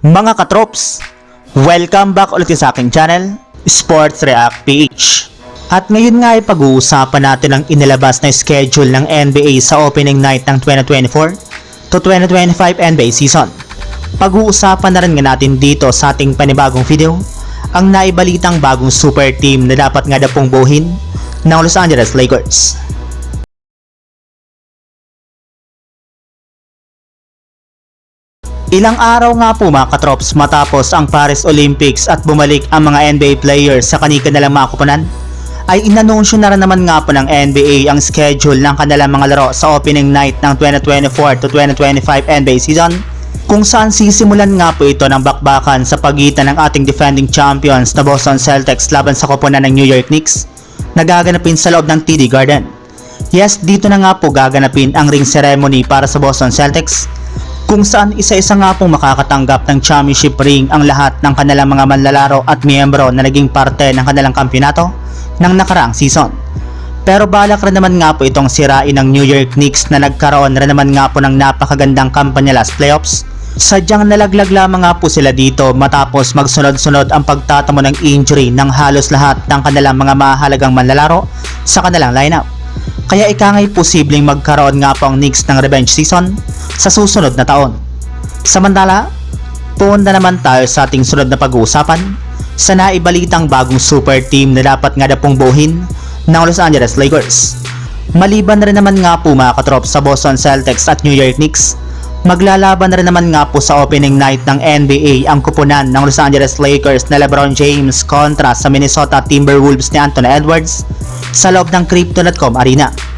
Mga katrops, welcome back ulit sa aking channel, Sports React PH. At ngayon nga ay pag-uusapan natin ang inilabas na schedule ng NBA sa opening night ng 2024 to 2025 NBA season. Pag-uusapan na rin nga natin dito sa ating panibagong video ang naibalitang bagong super team na dapat nga na pong buhin ng Los Angeles Lakers. Ilang araw nga po mga katrops matapos ang Paris Olympics at bumalik ang mga NBA players sa kanilang mga kupunan, ay inanunsyo na rin naman nga po ng NBA ang schedule ng kanilang mga laro sa opening night ng 2024 to 2025 NBA season kung saan sisimulan nga po ito ng bakbakan sa pagitan ng ating defending champions na Boston Celtics laban sa koponan ng New York Knicks na gaganapin sa loob ng TD Garden. Yes, dito na nga po gaganapin ang ring ceremony para sa Boston Celtics kung saan isa-isa nga pong makakatanggap ng championship ring ang lahat ng kanilang mga manlalaro at miyembro na naging parte ng kanilang kampyonato ng nakaraang season. Pero balak rin naman nga po itong sirain ng New York Knicks na nagkaroon rin naman nga po ng napakagandang kampanya last playoffs. Sadyang nalaglag lamang nga po sila dito matapos magsunod-sunod ang pagtatamo ng injury ng halos lahat ng kanilang mga mahalagang manlalaro sa kanilang lineup. Kaya ikangay posibleng magkaroon nga po ang Knicks ng revenge season sa susunod na taon. Samantala, punta naman tayo sa ating sunod na pag-uusapan sa naibalitang bagong super team na dapat nga na pong buhin ng Los Angeles Lakers. Maliban na rin naman nga po mga katrop sa Boston Celtics at New York Knicks, maglalaban na rin naman nga po sa opening night ng NBA ang kupunan ng Los Angeles Lakers na LeBron James kontra sa Minnesota Timberwolves ni Anthony Edwards sa loob ng Crypto.com Arena.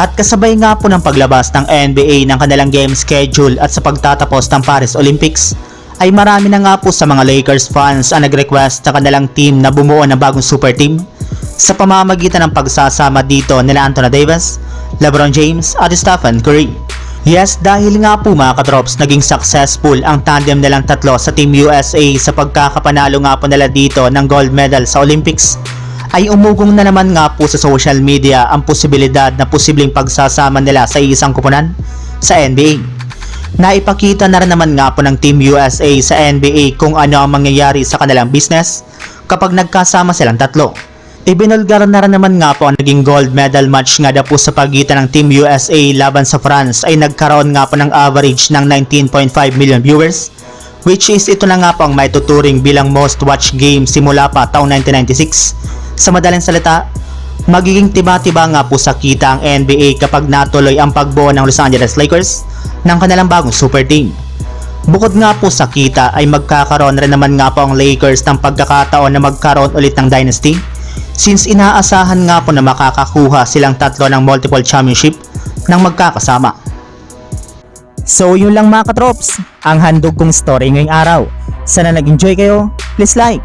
At kasabay nga po ng paglabas ng NBA ng kanilang game schedule at sa pagtatapos ng Paris Olympics, ay marami na nga po sa mga Lakers fans ang nag-request sa kanilang team na bumuo ng bagong super team sa pamamagitan ng pagsasama dito nila Anthony Davis, LeBron James at Stephen Curry. Yes, dahil nga po mga katrops, naging successful ang tandem nilang tatlo sa Team USA sa pagkakapanalo nga po nila dito ng gold medal sa Olympics ay umugong na naman nga po sa social media ang posibilidad na posibleng pagsasama nila sa isang kupunan sa NBA. Naipakita na rin naman nga po ng Team USA sa NBA kung ano ang mangyayari sa kanilang business kapag nagkasama silang tatlo. Ibinulgar na rin naman nga po ang naging gold medal match nga na po sa pagitan ng Team USA laban sa France ay nagkaroon nga po ng average ng 19.5 million viewers which is ito na nga po ang may tuturing bilang most watched game simula pa taong 1996 sa madaling salita, magiging tiba-tiba nga po sa kita ang NBA kapag natuloy ang pagbuo ng Los Angeles Lakers ng kanilang bagong super team. Bukod nga po sa kita ay magkakaroon rin naman nga po ang Lakers ng pagkakataon na magkaroon ulit ng dynasty since inaasahan nga po na makakakuha silang tatlo ng multiple championship ng magkakasama. So yun lang mga katrops, ang handog kong story ngayong araw. Sana nag-enjoy kayo, please like